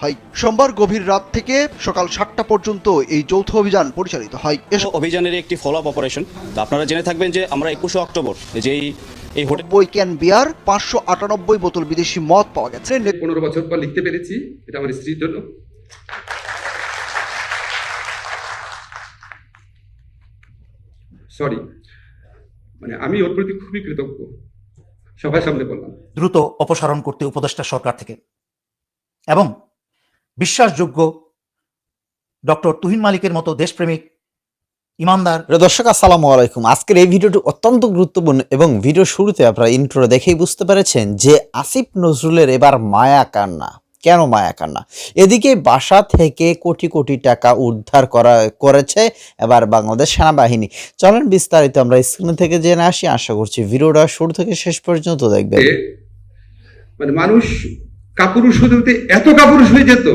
হয়। সোমবার গভীর রাত থেকে সকাল সাতটা পর্যন্ত এই যৌথ অভিযান পরিচালিত হয়। এসব অভিযানের একটি ফলো আপ অপারেশন আপনারা জেনে থাকবেন যে আমরা একুশে অক্টোবর যেই এই হোটেল নব্বই ক্যান বিয়ার পাঁচশো আটানব্বই বোতল বিদেশি মদ পাওয়া গেছে। পনেরো বছর পর লিখতে পেরেছি এটা আমার স্ত্রীর জন্য। সরি মানে আমি ওর প্রতি খুবই কৃতজ্ঞ। সবার সামনে বললাম। দ্রুত অপসারণ করতে উপদেষ্টা সরকার থেকে। এবং বিশ্বাসযোগ্য ডক্টর তুহিন মালিকের মতো দেশপ্রেমিক ইমানদার। দর্শক আসসালামু আলাইকুম। আজকের এই ভিডিওটি অত্যন্ত গুরুত্বপূর্ণ এবং ভিডিও শুরুতে আপনারা ইন্ট্রো দেখেই বুঝতে পেরেছেন যে আসিফ নজরুলের এবার মায়া কান্না। কেন মায়া কান্না? এদিকে বাসা থেকে কোটি কোটি টাকা উদ্ধার করা করেছে এবার বাংলাদেশ সেনাবাহিনী। চলেন বিস্তারিত আমরা স্ক্রিন থেকে জেনে আসি। আশা করছি ভিডিওটা শুরু থেকে শেষ পর্যন্ত দেখবেন। মানে মানুষ কাপুরুষ হতে এত কাপুরুষ হয়ে যেত।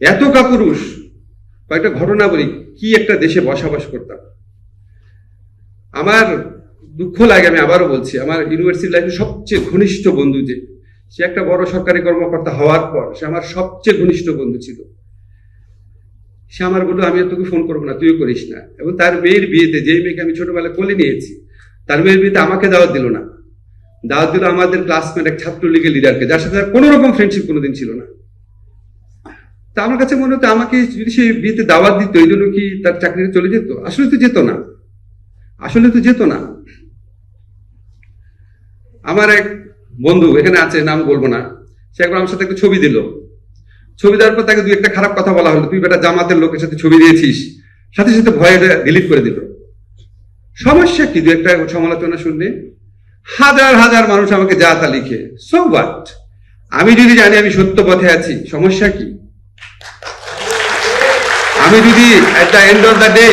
এত কাপুরুষ। কয়েকটা ঘটনা বলি, কি একটা দেশে বসবাস করতাম। আমার দুঃখ লাগে, আমি আবারও বলছি, আমার ইউনিভার্সিটি লাইফে সবচেয়ে ঘনিষ্ঠ বন্ধু যে, সে একটা বড় সরকারি কর্মকর্তা হওয়ার পর সে আমার সবচেয়ে ঘনিষ্ঠ বন্ধু ছিল। সে আমার বলল, আমি তোকে ফোন করব না, তুইও করিস না। এবং তার মেয়ের বিয়েতে, যেই মেয়েকে আমি ছোটবেলায় কোলে নিয়েছি, তার মেয়ের বিয়েতে আমাকে দাওয়াত দিল না। দাওয়াত দিল আমাদের ক্লাসমেট এক ছাত্রলীগের লিডারকে যার সাথে কোনো রকম ফ্রেন্ডশিপ কোনোদিন ছিল না। তা আমার কাছে মনে হতো আমাকে যদি সে বিয়েতে দাওয়াত দিত, এই জন্য কি তার চাকরিতে চলে যেত? আসলে তো যেত না। আসলে তো যেত না। আমার এক বন্ধু, এখানে আছে, নাম বলব না, সে একবার আমার সাথে একটা ছবি দিল। ছবি দেওয়ার পর তাকে দুই একটা খারাপ কথা বলা হলো, তুই বেটা জামাতের লোকের সাথে ছবি দিয়েছিস। সাথে সাথে ভয়ে ডিলিট করে দিল। সমস্যা কি? দু একটা সমালোচনা শুনলে হাজার হাজার মানুষ আমাকে যা তা লিখে। সো বাট আমি যদি জানি আমি সত্য পথে আছি, সমস্যা কি? আমি যদি at the end of the day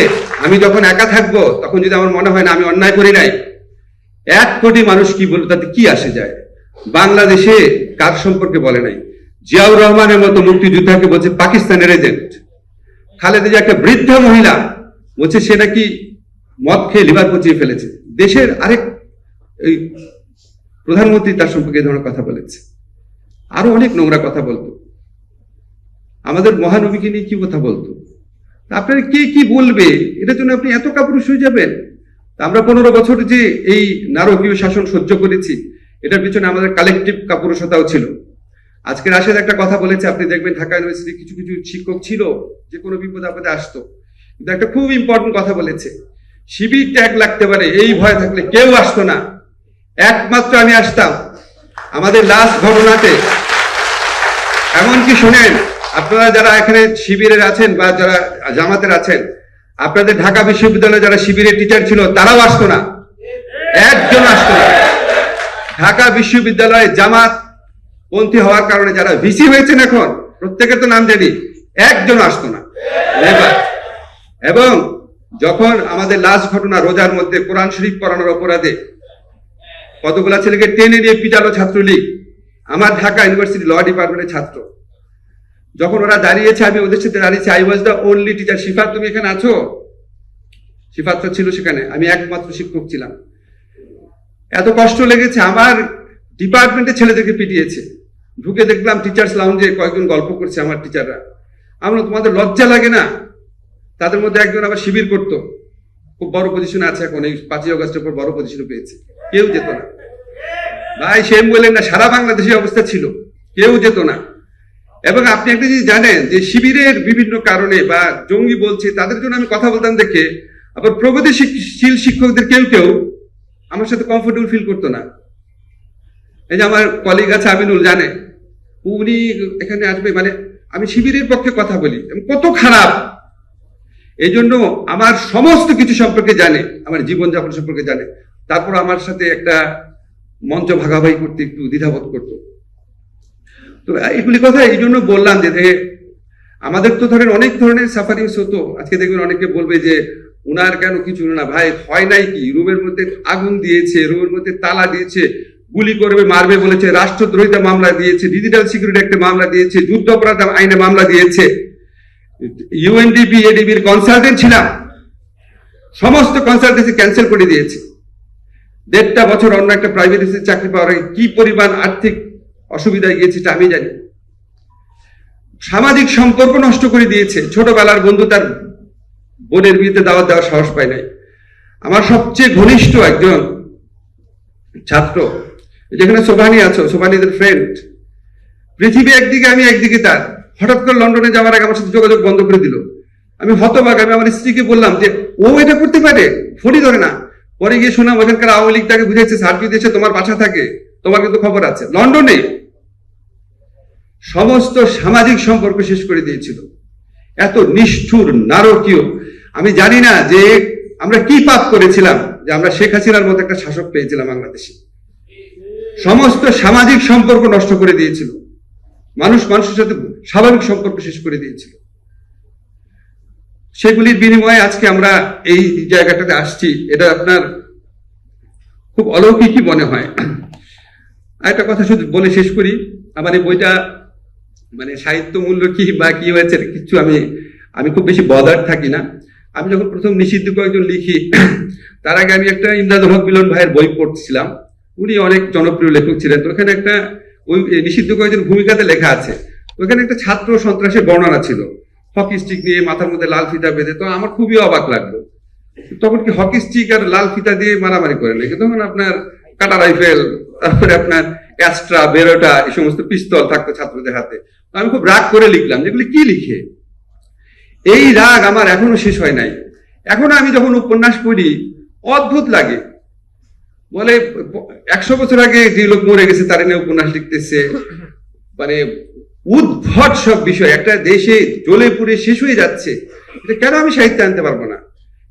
আমি যখন একা থাকব, তখন যদি আমার মনে হয় না আমি অন্যায় করি নাই, এক কোটি মানুষ কি বলবে, তাতে কি আসে যায়? বাংলাদেশে কার সম্পর্কে বলে নাই? জিয়াউর রহমানের মতো মুক্তিযোদ্ধাকে বলছে পাকিস্তানের এজেন্ট। খালেদা যে একটা বৃদ্ধা মহিলা বলছে সে নাকি মদ খেয়ে লিভার পচিয়ে ফেলেছে। দেশের আরেক প্রধানমন্ত্রী তার সম্পর্কে ধরনের কথা বলেছে। আরও অনেক নোংরা কথা বলতো। আমাদের মহানবীকে নিয়ে কি কথা বলতো? আপনারা কে কি বলবে? এটার জন্য আপনি এত কাপুরুষ হয়ে যাবেন। আমরা পনেরো বছর যে এই নারকীয় শাসন সহ্য করেছি, এটার পিছনে আমাদের কালেকটিভ কাপুরুষতাও ছিল। আজকে রাশেদ একটা কথা বলেছে, আপনি দেখবেন ঢাকা ইউনিভার্সিটি কিছু কিছু শিক্ষক ছিল, যে কোনো বিপদ আপদে আসতো। কিন্তু একটা খুব ইম্পর্টেন্ট কথা বলেছে। শিবির ট্যাগ লাগতে পারে, এই ভয় থাকলে কেউ আসতো না। একমাত্র আমি আসতাম। আমাদের লাস্ট ঘটনাতে। এমনকি শোনেন আপনারা যারা এখানে শিবিরের আছেন বা যারা জামাতের আছেন, আপনাদের ঢাকা বিশ্ববিদ্যালয়ে যারা শিবিরের টিচার ছিল, তারাও আসতো না। একজন আসতো না। ঢাকা বিশ্ববিদ্যালয়ে জামাত পন্থী হওয়ার কারণে যারা ভিসি হয়েছেন এখন, প্রত্যেকের তো নাম জানি, একজন আসতো না. এবং যখন আমাদের লাস্ট ঘটনা রোজার মধ্যে কোরআন শরীফ পড়ানোর অপরাধে কতগুলা ছেলেকে টেনে নিয়ে পিটালো ছাত্রলীগ, আমার ঢাকা ইউনিভার্সিটি ল ডিপার্টমেন্টের ছাত্র। যখন ওরা দাঁড়িয়েছে, আমি ওদের সাথে দাঁড়িয়েছি। I was the only teacher Shifat, তুমি এখানে আছো? শিফাত ছিল সেখানে। আমি একমাত্র শিক্ষক ছিলাম। এত কষ্ট লেগেছে, আমার ডিপার্টমেন্টের ছেলেদেরকে পিটিয়েছে। ঢুকে দেখলাম টিচার্স লাউঞ্জে কয়েকজন গল্প করছে আমার টিচাররা আমরা তোমাদের লজ্জা লাগে না? তাদের মধ্যে একজন আবার শিবির করতো। খুব বড় পজিশনে আছে এখন, এই পাঁচই অগস্টের পর বড় পজিশনে পেয়েছে। কেউ যেত না। ভাই সেম বললেন না, সারা বাংলাদেশে অবস্থা ছিল। কেউ যেত না। এবং আপনি একটা জিনিস জানেন যে শিবিরের বিভিন্ন কারণে বা জঙ্গি বলছে, তাদের জন্য আমি কথা বলতাম দেখে, আবার প্রগতিশীল শিক্ষকদের কেউ কেউ আমার সাথে কমফোর্টেবল ফিল করতো না। এই যে আমার কলিগ আছে আমিনুল জানে, উনি এখানে আসবে মানে আমি শিবিরের পক্ষে কথা বলি কত খারাপ। এই জন্য আমার সমস্ত কিছু সম্পর্কে জানে, আমার জীবনযাপন সম্পর্কে জানে। তারপর আমার সাথে একটা মঞ্চ ভাগাভাগি করতে একটু দ্বিধাবোধ করতো। তো এগুলি কথা এই জন্য বললাম যে আমাদের তো ধরেন অনেক ধরনের সাফারিংস হতো আজকে দেখবেন অনেকে বলবে যে, উনার কেন কিছু না? ভাই, হয় নাই কি? রুমের মধ্যে আগুন দিয়েছে রুমের মধ্যে তালা দিয়েছে, গুলি করবে, মারবে বলেছে, রাষ্ট্রদ্রোহিতা মামলা দিয়েছে, ডিজিটাল সিকিউরিটি একটা মামলা দিয়েছে, যুদ্ধ অপরাধ আইনে মামলা দিয়েছে। ইউএনডিপি, এডিবির কনসালটেন্ট ছিলাম। সমস্ত কনসালটেন্সি ক্যান্সেল করে দিয়েছে। দেড়টা বছর অন্য একটা প্রাইভেট চাকরি পাওয়ার কি পরিমাণ আর্থিক অসুবিধায় গিয়েছে এটা আমি জানি। সামাজিক সম্পর্ক নষ্ট করে দিয়েছে। ছোটবেলার বন্ধু তার বোনের বিয়েতে দাওয়াত দেওয়ার সাহস পায় নাই। আমার সবচেয়ে ঘনিষ্ঠ একজন ছাত্র, যেখানে সোভানি আছো, সোভানিদের ফ্রেন্ড পৃথিবী একদিকে, আমি একদিকে তার। হঠাৎ করে লন্ডনে যাওয়ার আগে আমার সাথে যোগাযোগ বন্ধ করে দিল। আমি হতবাক, আমি আমার স্ত্রীকে বললাম যে, ও এটা করতে পারে, ফোনই ধরে না। পরে গিয়ে শুনলাম ওখানকার আওয়ামী লীগ তাকে বুঝেছে স্যার এসে তোমার বাসা থাকে, তোমার কিন্তু খবর আছে। লন্ডনে সমস্ত সামাজিক সম্পর্ক শেষ করে দিয়েছিল। এত নিষ্ঠুর, নারকীয়। আমি জানি না যে আমরা কি পাপ করেছিলাম, যে আমরা শেখ হাসিনার মতো একটা শাসক পেয়েছিলাম বাংলাদেশে। সমস্ত সামাজিক সম্পর্ক নষ্ট করে দিয়েছিল। মানুষ মানুষের সাথে স্বাভাবিক সম্পর্ক শেষ করে দিয়েছিল। সেগুলির বিনিময়ে আজকে আমরা এই জায়গাটাতে আসছি। এটা আপনার খুব অলৌকিকই মনে হয়। একটা কথা শুধু বলে শেষ করি। আমার এই বইটা মানে সাহিত্য মূল্য কি বা কি হয়েছে কিছু আমি আমি খুব বেশি বদার থাকি না। আমি যখন প্রথম নিষিদ্ধ কয়েকজন লিখি, তার আগে আমি একটা ইমদাদুল হক মিলন ভাইয়ের বই পড়ছিলাম। উনি অনেক জনপ্রিয় লেখক ছিলেন। তো ওখানে একটা ওই নিষিদ্ধ কয়েকজন ভূমিকাতে লেখা আছে। ওখানে একটা ছাত্র সন্ত্রাসের বর্ণনা ছিল। হকি স্টিক নিয়ে মাথার মধ্যে লাল ফিতা বেঁধে, তো আমার খুবই অবাক লাগল। তখন কি হকি স্টিক আর লাল ফিতা দিয়ে মারামারি করে নাকি? তখন আপনার কাটা রাইফেল তারপরে আপনার অ্যাস্ট্রা বেরোটা, এই সমস্ত পিস্তল থাকতো ছাত্রদের হাতে। আমি খুব রাগ করে লিখলাম যেগুলি কি লিখে? এই রাগ আমার এখনও শেষ হয় নাই। এখন আমি যখন উপন্যাস পড়ি, অদ্ভুত লাগে। বলে, একশো বছর আগে যে লোক মরে গেছে, তার নিয়ে উপন্যাস লিখতেছে। মানে উদ্ভট সব বিষয়। একটা দেশে জ্বলে পুড়ে শেষ হয়ে যাচ্ছে। কেন আমি সাহিত্যে আনতে পারব না?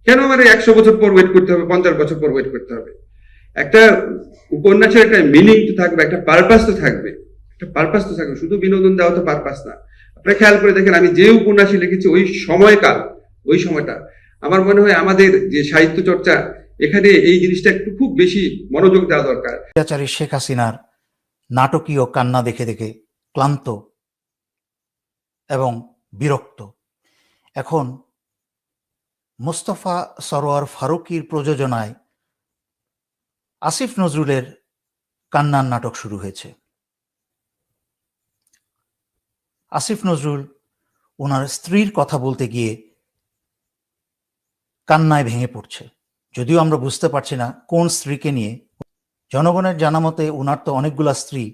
কেন আমার একশো বছর পর ওয়েট করতে হবে, পঞ্চাশ বছর পর ওয়েট করতে হবে? একটা উপন্যাসের একটা মিনিং তো থাকবে, একটা পারপাস তো থাকবে। একটা পারপাস তো থাকবে, শুধু বিনোদন দেওয়া তো পারপাস না। আপনারা খেয়াল করে দেখেন, আমি যে উপন্যাসে লিখেছি, ওই সময়কাল, ওই সময়টা, আমার মনে হয় আমাদের যে সাহিত্য চর্চা, এখানে এই জিনিসটা একটু খুব বেশি মনোযোগ দেওয়া দরকার। অত্যাচারী শেখ হাসিনার নাটকীয় কান্না দেখে দেখে ক্লান্ত এবং বিরক্ত। এখন মোস্তফা সরোয়ার ফারুকির প্রযোজনায় আসিফ নজরুলের কান্নার নাটক শুরু হয়েছে। আসিফ নজরুল ওনার স্ত্রীর কথা বলতে গিয়ে কান্নায় ভেঙে পড়ছে। যদিও আমরা বুঝতে পারছি না কোন স্ত্রীকে নিয়ে। জনগণের জানা মতে ওনার তো অনেকগুলা স্ত্রী,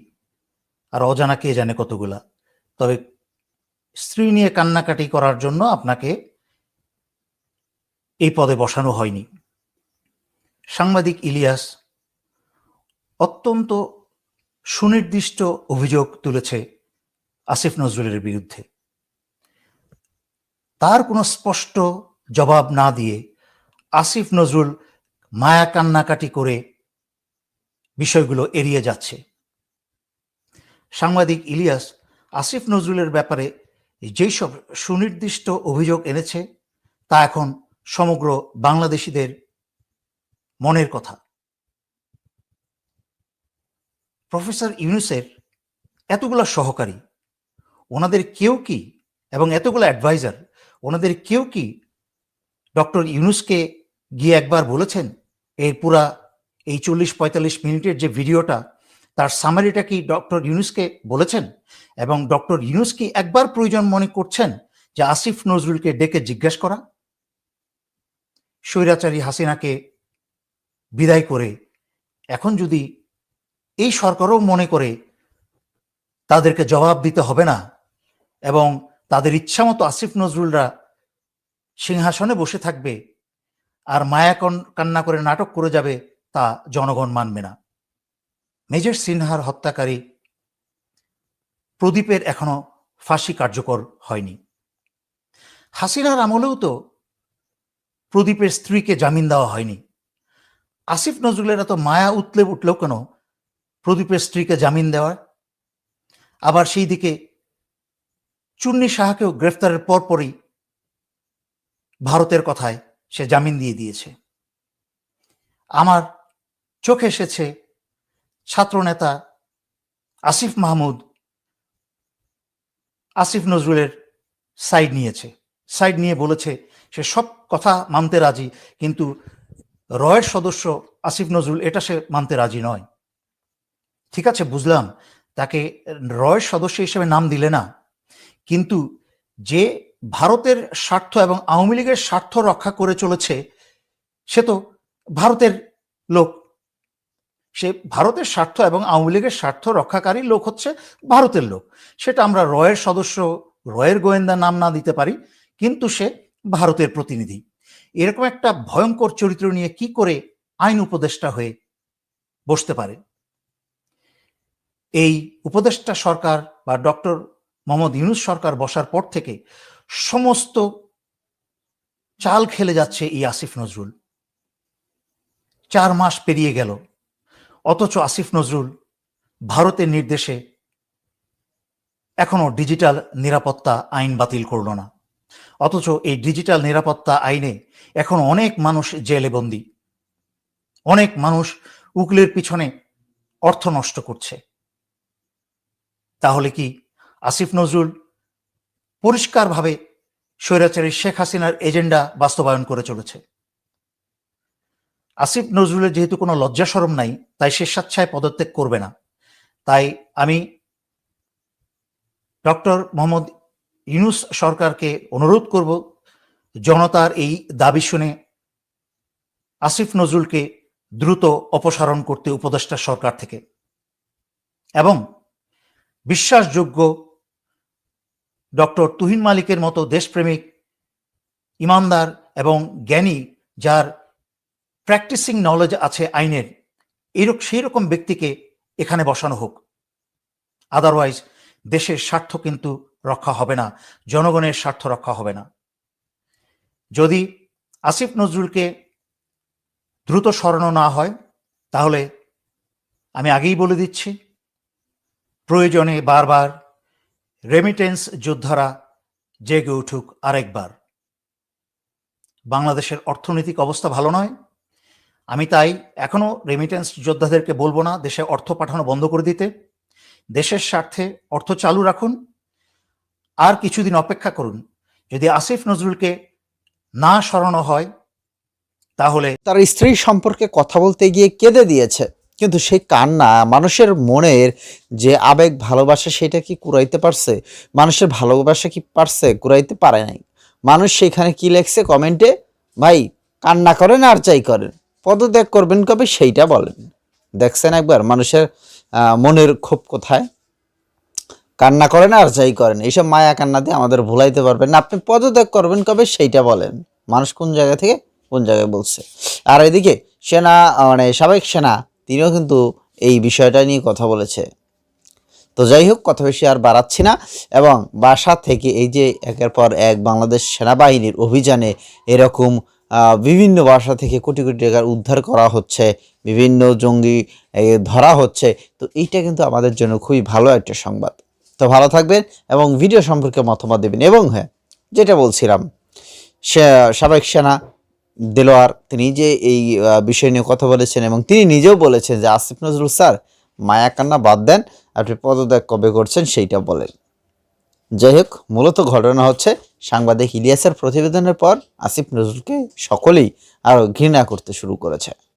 আর অজানা কে জানে কতগুলা। তবে স্ত্রী নিয়ে কান্নাকাটি করার জন্য আপনাকে এই পদে বসানো হয়নি। সাংবাদিক ইলিয়াস অত্যন্ত সুনির্দিষ্ট অভিযোগ তুলেছে আসিফ নজরুলের বিরুদ্ধে। তার কোনো স্পষ্ট জবাব না দিয়ে আসিফ নজরুল মায়া কান্নাকাটি করে বিষয়গুলো এড়িয়ে যাচ্ছে। সাংবাদিক ইলিয়াস, আসিফ নজরুলের ব্যাপারে যেই সব সুনির্দিষ্ট অভিযোগ এনেছে, তা এখন সমগ্র বাংলাদেশিদের মনের কথা। প্রফেসর ইউনুসের এতগুলা সহকারী, ওনাদের কেউ কি, এবং এতগুলো অ্যাডভাইজার ওনাদের কেউ কি ডক্টর ইউনুসকে গিয়ে একবার বলেছেন এর পুরা এই চল্লিশ পঁয়তাল্লিশ মিনিটের যে ভিডিওটা, তার সামারিটা কি ডক্টর ইউনুসকে বলেছেন? এবং ডক্টর ইউনুস কি একবার প্রয়োজন মনে করছেন যে আসিফ নজরুলকে ডেকে জিজ্ঞেস করা? স্বৈরাচারী হাসিনাকে বিদায় করে এখন যদি এই সরকারও মনে করে তাদেরকে জবাব দিতে হবে না এবং তাদের ইচ্ছা মতো আসিফ নজরুলরা সিংহাসনে বসে থাকবে আর মায়া কান্না করে নাটক করে যাবে তা জনগণ মানবে না। মেজর সিনহার হত্যাকারী প্রদীপের এখনও ফাঁসি কার্যকর হয়নি। হাসিনার আমলেও তো প্রদীপের স্ত্রীকে জামিন দেওয়া হয়নি। আসিফ নজরুলের এত মায়া উতলে উঠলেও কেন প্রদীপের স্ত্রীকে জামিন দেওয়ার আবার সেই দিকে চুন্নি সাহাকেও গ্রেফতারের পরপরই ভারতের কথায় সে জামিন দিয়ে দিয়েছে। আমার চোখে এসেছে ছাত্রনেতা আসিফ মাহমুদ আসিফ নজরুলের সাইড নিয়েছে। সাইড নিয়ে বলেছে, সে সব কথা মানতে রাজি, কিন্তু রয়ের সদস্য আসিফ নজরুল, এটা সে মানতে রাজি নয়। ঠিক আছে, বুঝলাম। তাকে রয়ের সদস্য হিসেবে নাম দিলে না। কিন্তু যে ভারতের স্বার্থ এবং আওয়ামী লীগের স্বার্থ রক্ষা করে চলেছে, সে তো ভারতের লোক। সে ভারতের স্বার্থ এবং আওয়ামী লীগের স্বার্থ রক্ষাকারী লোক হচ্ছে ভারতের লোক। সেটা আমরা রয়ের সদস্য, রয়ের গোয়েন্দা নাম না দিতে পারি, কিন্তু সে ভারতের প্রতিনিধি। এরকম একটা ভয়ঙ্কর চরিত্র নিয়ে কি করে আইন উপদেষ্টা হয়ে বসতে পারে? এই উপদেষ্টা সরকার বা ডক্টর মোহাম্মদ ইউনুস সরকার বসার পর থেকে সমস্ত চাল খেলে যাচ্ছে এই আসিফ নজরুল। চার মাস পেরিয়ে গেল। অথচ আসিফ নজরুল ভারতের নির্দেশে এখনও ডিজিটাল নিরাপত্তা আইন বাতিল করল না। অথচ এই ডিজিটাল নিরাপত্তা আইনে এখন অনেক মানুষ জেলে বন্দী। অনেক মানুষ উকিলের পিছনে অর্থ নষ্ট করছে। তাহলে কি আসিফ নজরুল পরিষ্কারভাবে স্বৈরাচারী শেখ হাসিনার এজেন্ডা বাস্তবায়ন করে চলেছে? আসিফ নজরুলের যেহেতু কোনো লজ্জা সরম নাই, তাই সে স্বেচ্ছায় পদত্যাগ করবে না। তাই আমি ডক্টর মোহাম্মদ ইউনুস সরকারকে অনুরোধ করব, জনতার এই দাবি শুনে আসিফ নজরুলকে দ্রুত অপসারণ করতে উপদেষ্টা সরকার থেকে। এবং বিশ্বাসযোগ্য ডক্টর তুহিন মালিকের মতো দেশপ্রেমিক, ইমানদার এবং জ্ঞানী যার প্র্যাকটিসিং নলেজ আছে আইনের এরকম সেই রকম ব্যক্তিকে এখানে বসানো হোক। আদারওয়াইজ দেশের স্বার্থ কিন্তু রক্ষা হবে না, জনগণের স্বার্থ রক্ষা হবে না। যদি আসিফ নজরুলকে দ্রুত স্মরণ না হয়, তাহলে আমি আগেই বলে দিচ্ছি প্রয়োজনে বারবার রেমিটেন্স যোদ্ধারা জেগে উঠুক আরেকবার। বাংলাদেশের অর্থনৈতিক অবস্থা ভালো নয়। আমি তাই এখনও রেমিটেন্স যোদ্ধাদেরকে বলব না দেশে অর্থ পাঠানো বন্ধ করে দিতে। দেশের স্বার্থে অর্থ চালু রাখুন। আর কিছুদিন অপেক্ষা করুন। যদি আসিফ নজরুলকে না সরানো হয়, তাহলে তার স্ত্রীর সম্পর্কে কথা বলতে গিয়ে কেঁদে দিয়েছে। কিন্তু সেই কান্না মানুষের মনের যে আবেগ ভালোবাসা, সেটা কি কুড়াইতে পারছে? মানুষের ভালোবাসা কি পারছে? কুড়াইতে পারে নাই। মানুষ সেখানে কি লেখছে কমেন্টে? ভাই, কান্না করেন আর চাই করেন। পদত্যাগ করবেন কবে? সেইটা বলেন। দেখছেন একবার মানুষের মনের ক্ষোভ কোথায়? কান্না করেন আর যাই করেন। এইসব মায়া কান্না দিয়ে আমাদের ভুলাইতে পারবেন না। আপনি পদত্যাগ করবেন কবে? সেইটা বলেন। মানুষ কোন জায়গা থেকে? কোন জায়গায় বলছে? আর এদিকে সেনা মানে সাবেক সেনা তিনিও কিন্তু এই বিষয়টা নিয়ে কথা বলেছে। তো যাই হোক কথা বেশি আর বাড়াচ্ছি না এবং বাসা থেকে এই যে একের পর এক বাংলাদেশ সেনাবাহিনীর অভিযানে এরকম বিভিন্ন বাসা থেকে কোটি কোটি টাকার উদ্ধার করা হচ্ছে, বিভিন্ন জঙ্গি ধরা হচ্ছে, তো এইটা কিন্তু আমাদের জন্য খুবই ভালো একটা সংবাদ। তো ভালো থাকবেন এবং ভিডিও সম্পর্কে মতামত দেবেন এবং হ্যাঁ যেটা বলছিলাম, সে, সাবেক সেনা দেলোয়ার, তিনি যে এই বিষয় নিয়ে কথা বলেছেন এবং তিনি নিজেও বলেছেন যে আসিফ নজরুল স্যার মায়া কান্না বাদ দেন, আপনি পদত্যাগ কবে করছেন সেইটা বলেন। যাই হোক, মূলত ঘটনা হচ্ছে সাংবাদিক ইলিয়াসের প্রতিবেদনের পর আসিফ নজরুলকে সকলেই আরও ঘৃণা করতে শুরু করেছে।